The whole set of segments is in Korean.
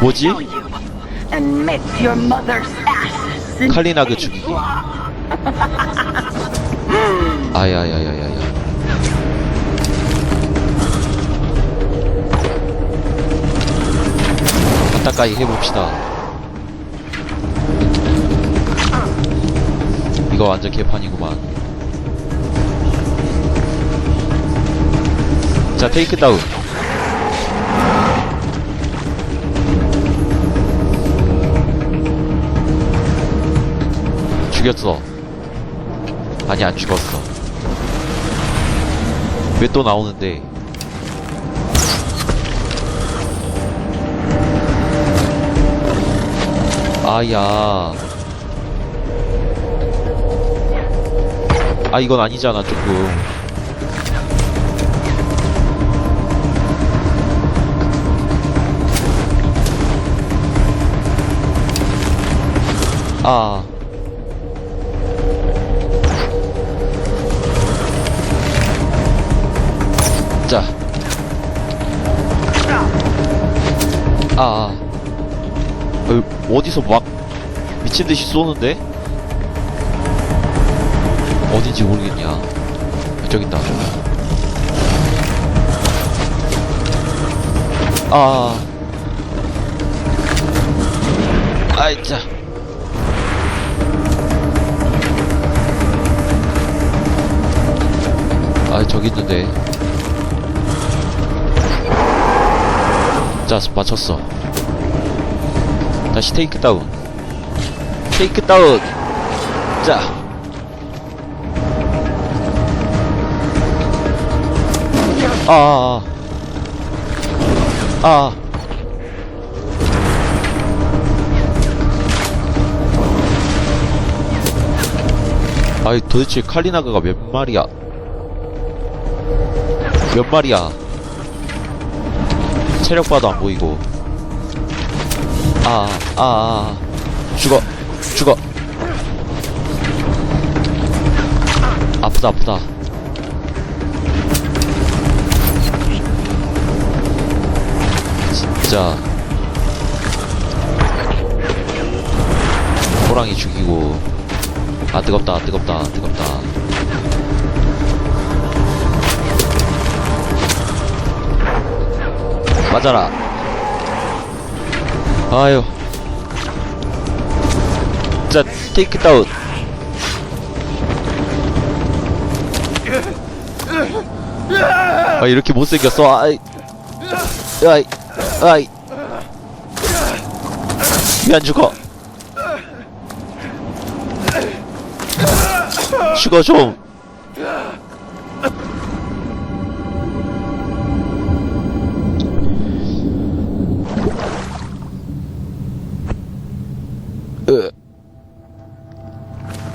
뭐지? 칼리나그 죽이기. 아야야야야야. 안타까이 해봅시다. 이거 완전 개판이구만. 자, 테이크 다운. 죽였어. 아니, 안 죽었어. 왜 또 나오는데? 아야. 아, 이건 아니잖아, 조금. 아. 아. 아. 어, 어디서 막 미친 듯이 쏘는데? 어딘지 모르겠냐. 아, 저기 있다. 아. 아이, 자. 아, 저기 있는데. 자, 맞췄어. 다시 테이크 다운. 테이크 다운. 자. 아, 아, 아. 아. 아이, 도대체 칼리나가가 몇 마리야? 몇 마리야? 체력 봐도 안 보이고. 아, 아, 아, 아. 죽어, 죽어. 아프다, 아프다. 진짜. 호랑이 죽이고. 아, 뜨겁다, 뜨겁다, 뜨겁다. 맞아라. 아유. 자, 테이크 다운. 아, 이렇게 못생겼어. 아이. 아이. 아이. 왜안 죽어? 죽어 좀.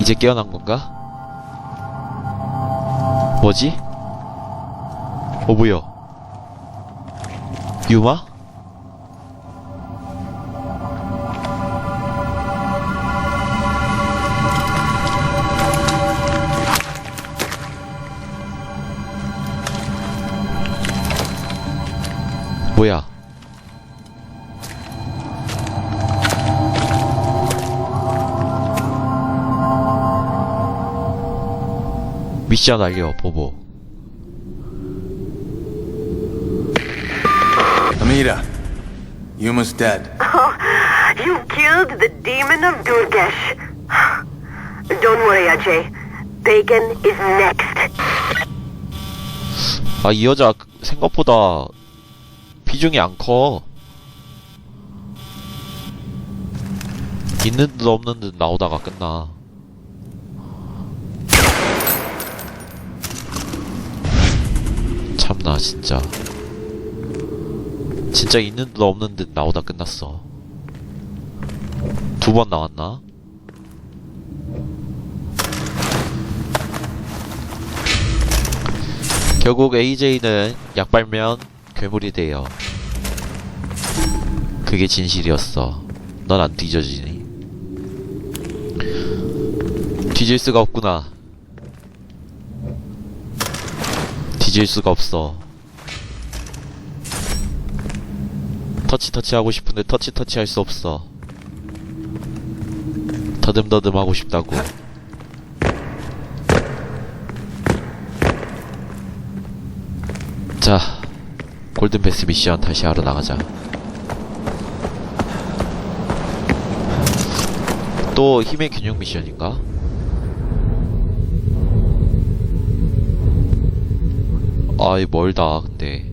이제 깨어난 건가? 뭐지? 어, 뭐야? 유마? 미션 알려, 보보. Amira, Yuma's dead. You killed the demon of Durgesh. Don't worry, Ajay. Bacon is next. 아, 이 여자 생각보다 비중이 안 커. 있는 듯 없는 듯 나오다가 끝나. 참나, 진짜. 진짜 있는 듯 없는 듯 나오다 끝났어. 두 번 나왔나? 결국 AJ는 약 빨면 괴물이 돼요. 그게 진실이었어. 넌 안 뒤져지니? 뒤질 수가 없구나. 뒤질 수가 없어. 터치 터치 하고 싶은데 터치 터치 할 수 없어. 더듬더듬 하고 싶다고. 자, 골든 패스 미션 다시 하러 나가자. 또 힘의 균형 미션인가? 아이 멀다 근데.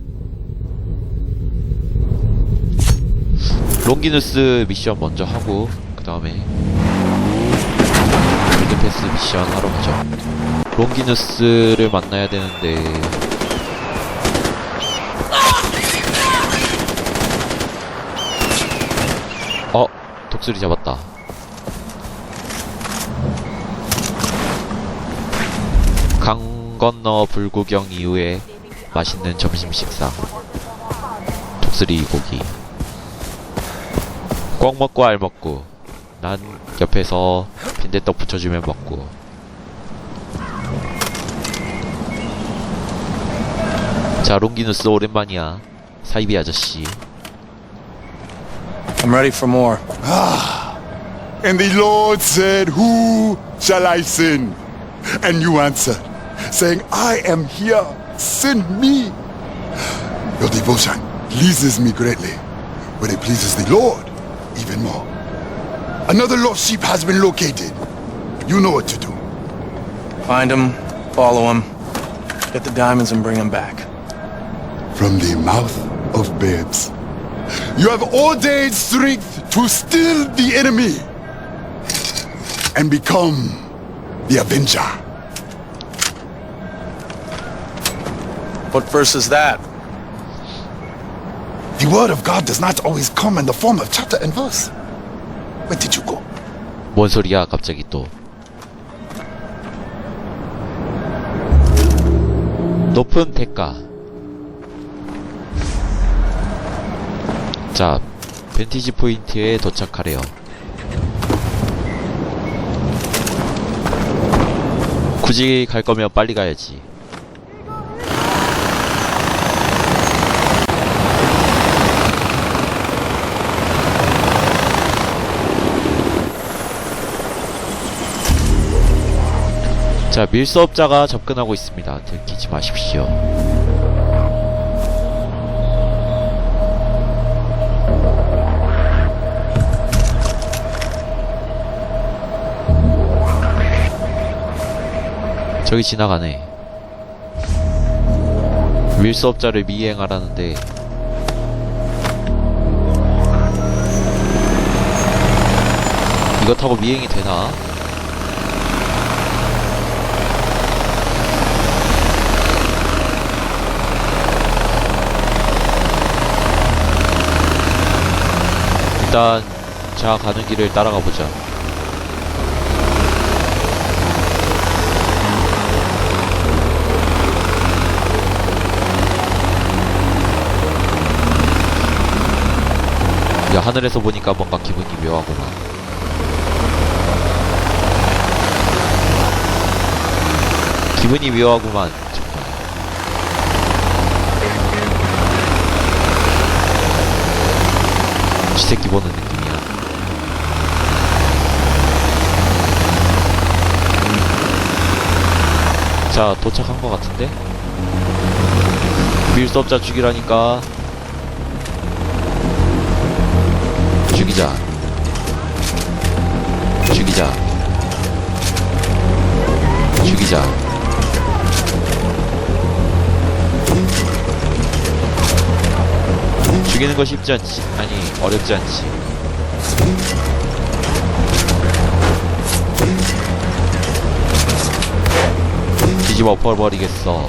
롱기누스 미션 먼저 하고 그 다음에 골든패스 미션 하러 가죠. 롱기누스를 만나야 되는데. 어 독수리 잡았다. 강 건너 불구경 이후에 맛있는 점심 식사 독수리 고기 꽉 먹고 알 먹고 난 옆에서 빈대떡 붙여주면 먹고 자 롱기누스 오랜만이야 사이비 아저씨 I'm ready for more. And the Lord said, Who shall I send? And you answered, saying, I am here, send me. Your devotion pleases me greatly, but it pleases the Lord even more. Another lost sheep has been located. You know what to do. Find him, follow him, get the diamonds and bring him back. From the mouth of babes. You have ordained strength to still the enemy and become the avenger. What verse is that? The word of God does not always come in the form of chapter and verse. Where did you go? 뭔 소리야 갑자기 또 높은 대가 자 벤티지 포인트에 도착하래요 굳이 갈 거면 빨리 가야지 자 밀수업자가 접근하고 있습니다. 들키지 마십시오. 저기 지나가네. 밀수업자를 미행하라는데. 이거 타고 미행이 되나? 일단 자 가는 길을 따라가 보자. 야 하늘에서 보니까 뭔가 기분이 묘하구나. 기분이 묘하구만. 정말. 쥐새끼 보는 느낌이야. 자, 도착한 것 같은데? 밀수업자 죽이라니까. 죽이자. 죽이자. 죽이자. 죽이는 거 쉽지 않지. 아니, 어렵지 않지. 뒤집어 엎어버리겠어.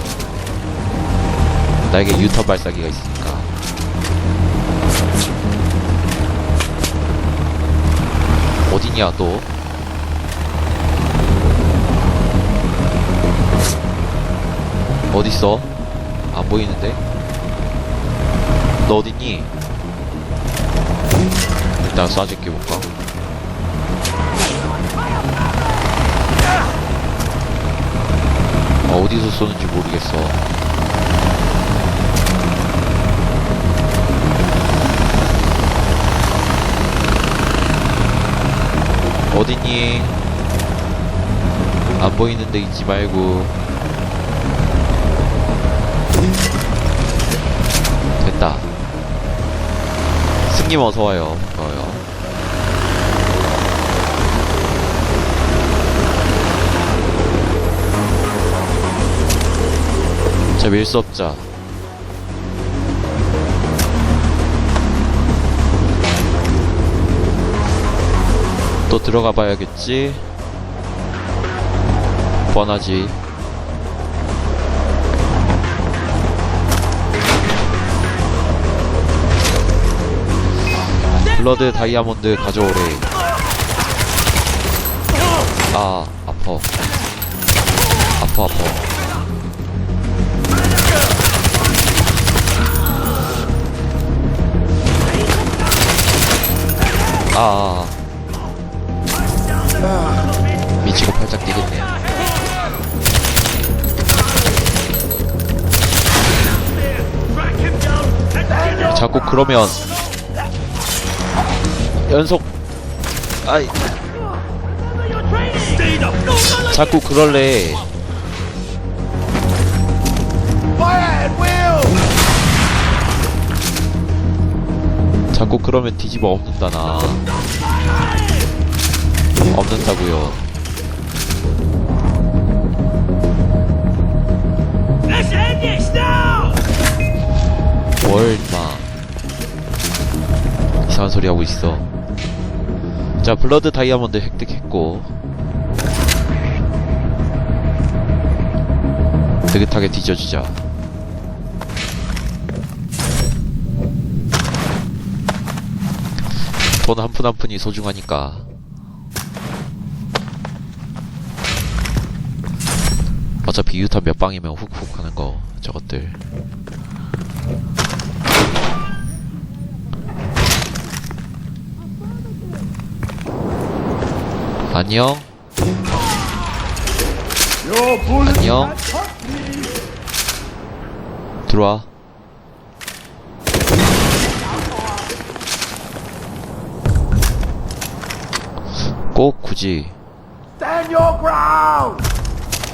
나에게 유턴 발사기가 있으니까. 어디냐, 또? 어딨어? 안 보이는데? 너 어딨니? 일단 쏴줄게 볼까? 아, 어디서 쏘는지 모르겠어. 어딨니? 안 보이는데 있지 말고 승님 어서와요. 반가워요. 자, 밀수 없자. 또 들어가 봐야겠지? 뻔하지. 블러드 다이아몬드 가져오래. 아, 아파. 아파, 아파. 아, 아. 미치고 팔짝 뛰겠네. 자꾸 그러면 연속. 아이. 자꾸 그럴래. 자꾸 그러면 뒤집어 엎는다나. 엎는다고요. 뭘 임마. 이상한 소리 하고 있어 자 블러드 다이아몬드 획득했고. 느긋하게 뒤져주자. 돈 한 푼 한 푼이 소중하니까. 어차피 유탄 몇 방이면 훅훅 하는 거 저것들 안녕 안녕 들어와 꼭 굳이 Stand your ground!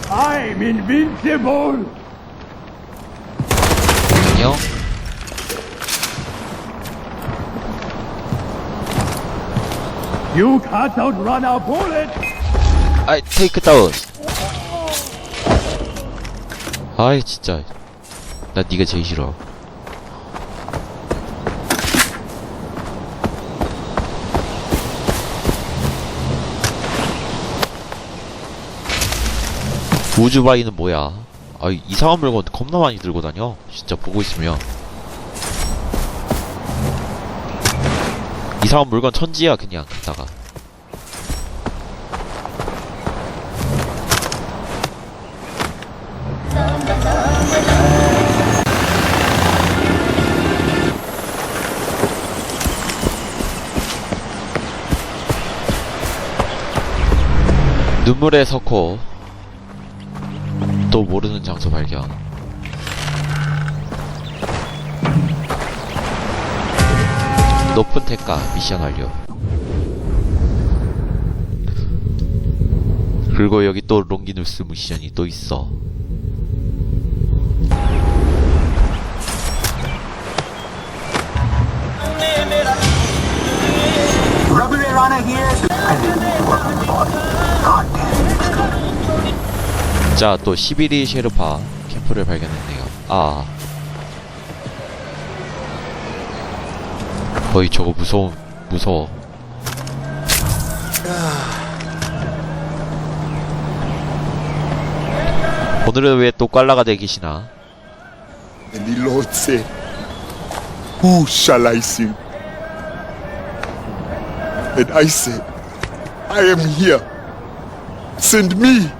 I'm invincible! You can't outrun our bullet! 아이 테이크 다운 아이 진짜. 나 니가 제일 싫어. 우주바이는 뭐야? 아 이상한 물건 겁나 많이 들고 다녀. 진짜 보고 있으면 이상한 물건 천지야 그냥. 갖다가. 눈물의 석호. 또 모르는 장소 발견 높은 태가 미션 완료 그리고 여기 또 롱기누스 미션이 또 있어 자, 또 11위 셰르파 캠프를 발견했네요. 아. 거의 저거 무서워, 무서워. 오늘은 왜또 꽐라가 되기시나? I send? And I said, I am here. Send me.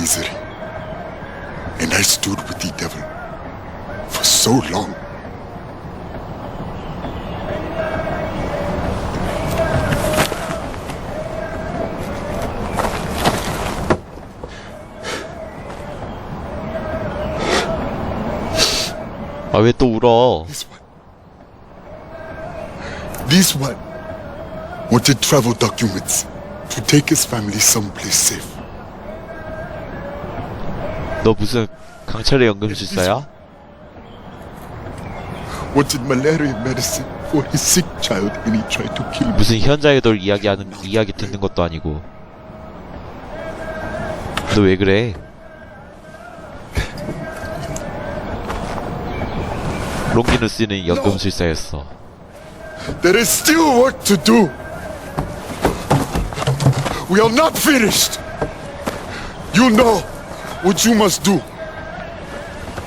misery. And I stood with the devil for so long. This one. This one wanted travel documents to take his family someplace safe. 너 무슨 강철의 연금술사야? Wanted malaria medicine for his sick child and he tried to kill me. 무슨 현자의 돌 이야기하는 이야기 듣는 것도 아니고 너 왜 그래? 롱기누스는 연금술사였어 There is still work to do. We are not finished. You know what you must do.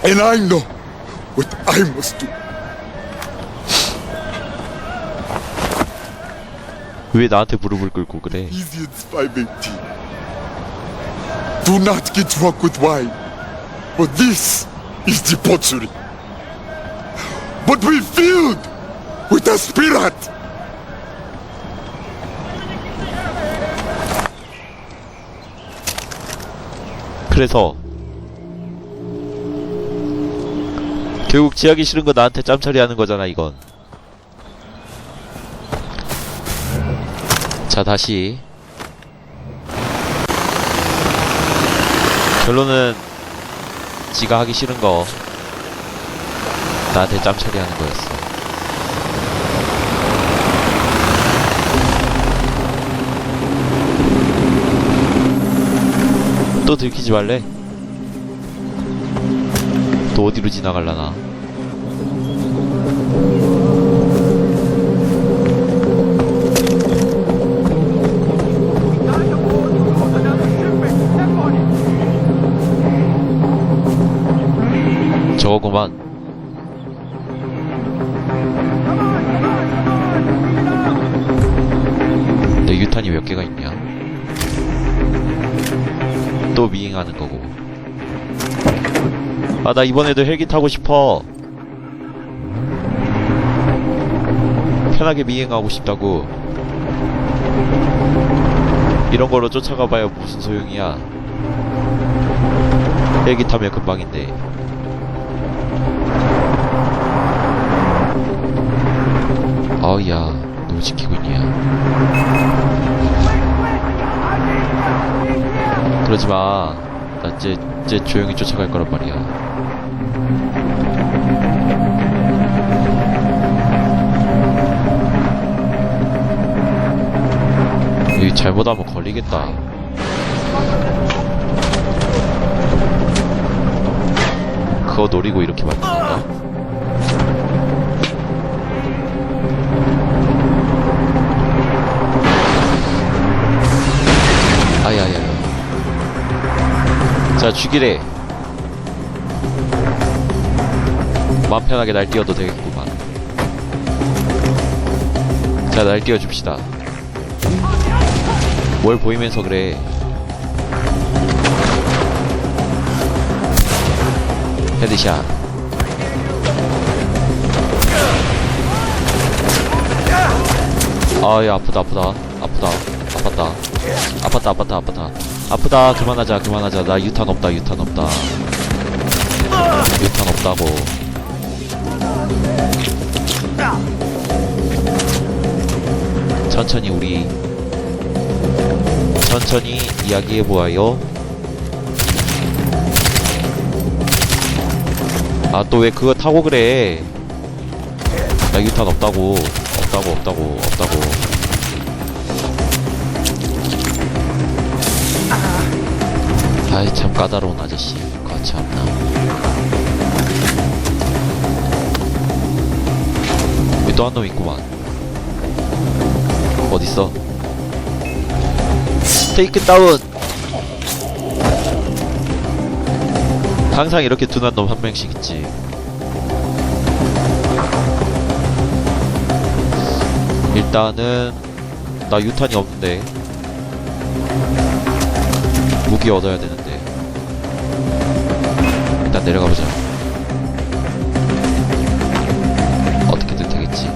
And I know what I must do. 왜 나한테 무릎을 꿇고 그래? Ephesians 5.18 Do not get drunk with wine, for this is debauchery. But be filled with the Spirit. 그래서 결국 지하기 싫은 거 나한테 짬처리 하는 거잖아 이건. 자 다시. 결론은 지가 하기 싫은 거 나한테 짬처리 하는 거였어 또 들키지 말래? 또 어디로 지나갈라나? 저거구만. 내 유탄이 몇 개가 있냐? 또 미행하는 거고. 아, 나 이번에도 헬기 타고 싶어. 편하게 미행하고 싶다고. 이런 걸로 쫓아가봐야 무슨 소용이야. 헬기 타면 금방인데. 아우야, 너 지키고 있냐? 그러지 마. 나 이제, 이제 조용히 쫓아갈 거란 말이야. 여기 잘못하면 걸리겠다. 그거 노리고 이렇게 만든 자, 죽이래. 마음 편하게 날뛰어도 되겠구만. 자, 날뛰어 줍시다. 뭘 보이면서 그래. 헤드샷. 아야 아프다 아프다 아프다 아팠다 아팠다 아팠다 아팠다 아프다. 그만하자. 그만하자. 나 유탄 없다. 유탄 없다. 유탄 없다고. 천천히 우리 천천히 이야기해보아요. 아 또 왜 그거 타고 그래? 나 유탄 없다고. 없다고 없다고 없다고 아이 참 까다로운 아저씨. 거참나 또 한 놈 있구만. 어딨어? 테이크 다운 항상 이렇게 둔한 놈 한 명씩 있지. 일단은 나 유탄이 없는데. 무기 얻어야 되는데 내려가보자 어떻게든 되겠지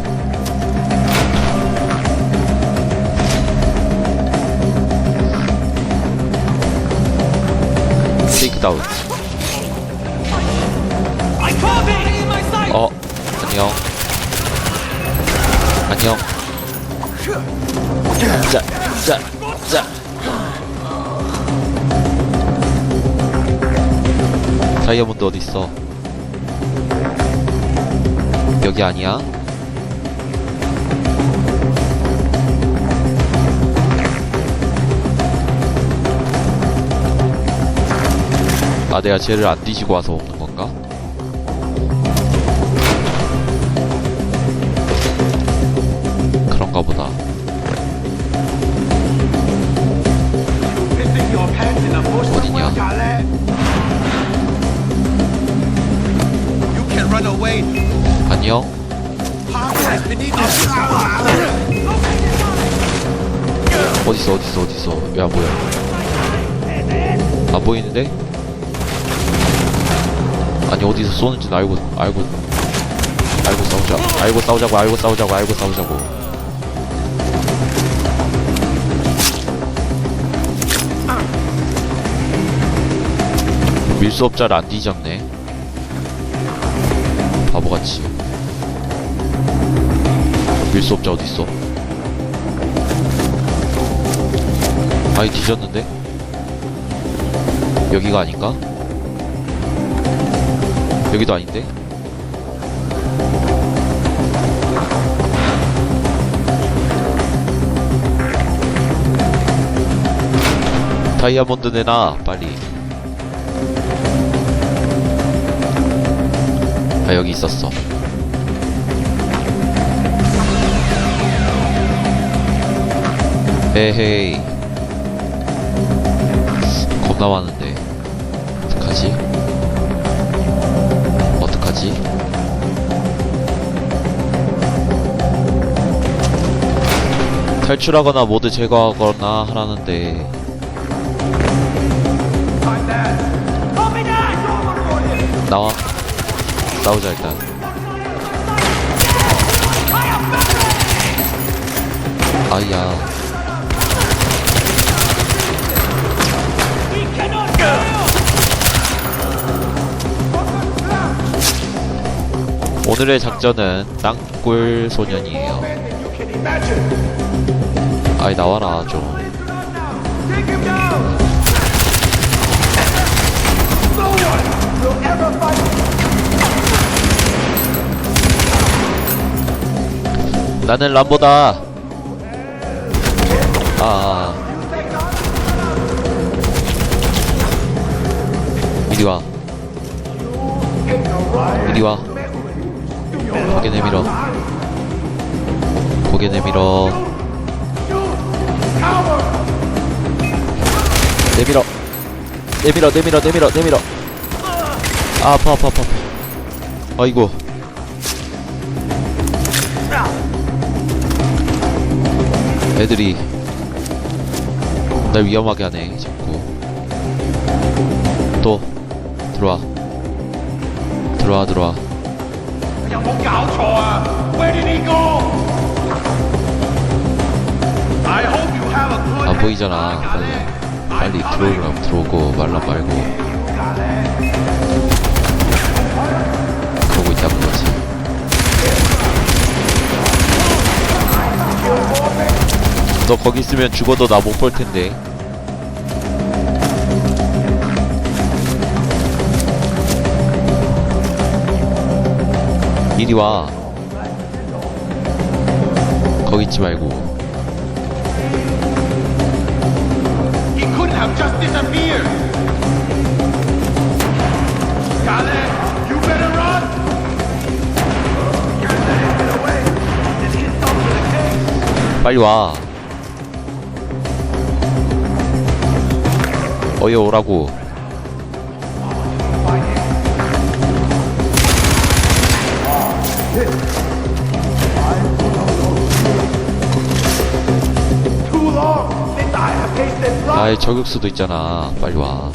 테이크 다운 안녕. 안녕. 자, 자, 자. 다이아몬드 어디 있어? 여기 아니야? 아, 내가 쟤를 안 뒤지고 와서 어딨어, 어딨어, 어딨어. 야, 뭐야. 안 보이는데? 아니, 어디서 쏘는지 알고, 알고, 알고 싸우자. 알고 싸우자고, 알고 싸우자고, 알고 싸우자고. 밀수업자를 안 뒤졌네. 바보같이. 밀수업자 어딨어? 아이 뒤졌는데? 여기가 아닌가? 여기도 아닌데? 다이아몬드 내놔 빨리 아 여기 있었어 에헤이 겁 나 많은데. 어떡하지? 어떡하지? 탈출하거나 모두 제거하거나 하라는데. 나와. 싸우자 일단. 아이야 오늘의 작전은 땅굴 소년이에요. 아이 나와라 좀. 나는 람보다. 아. 아. 이리 와. 이리 와. 고개 내밀어. 고개 내밀어. 내밀어. 내밀어, 내밀어, 내밀어, 내밀어. 아, 아파, 아파, 아파. 아이고. 애들이 날 위험하게 하네, 자꾸. 또, 들어와. 들어와, 들어와. 有冇搞錯啊？Where did he go? I hope you have a good 안 보이잖아. 빨리, 빨리 들어오려면 들어오고, 말라 말고. 그러고 있다는 거지. 너 거기 있으면 죽어도 나 못 볼 텐데. 이리 와. 거기 있지 말고. 빨리 와. 어여 오라고. 나의 저격수도 있잖아. 빨리 와.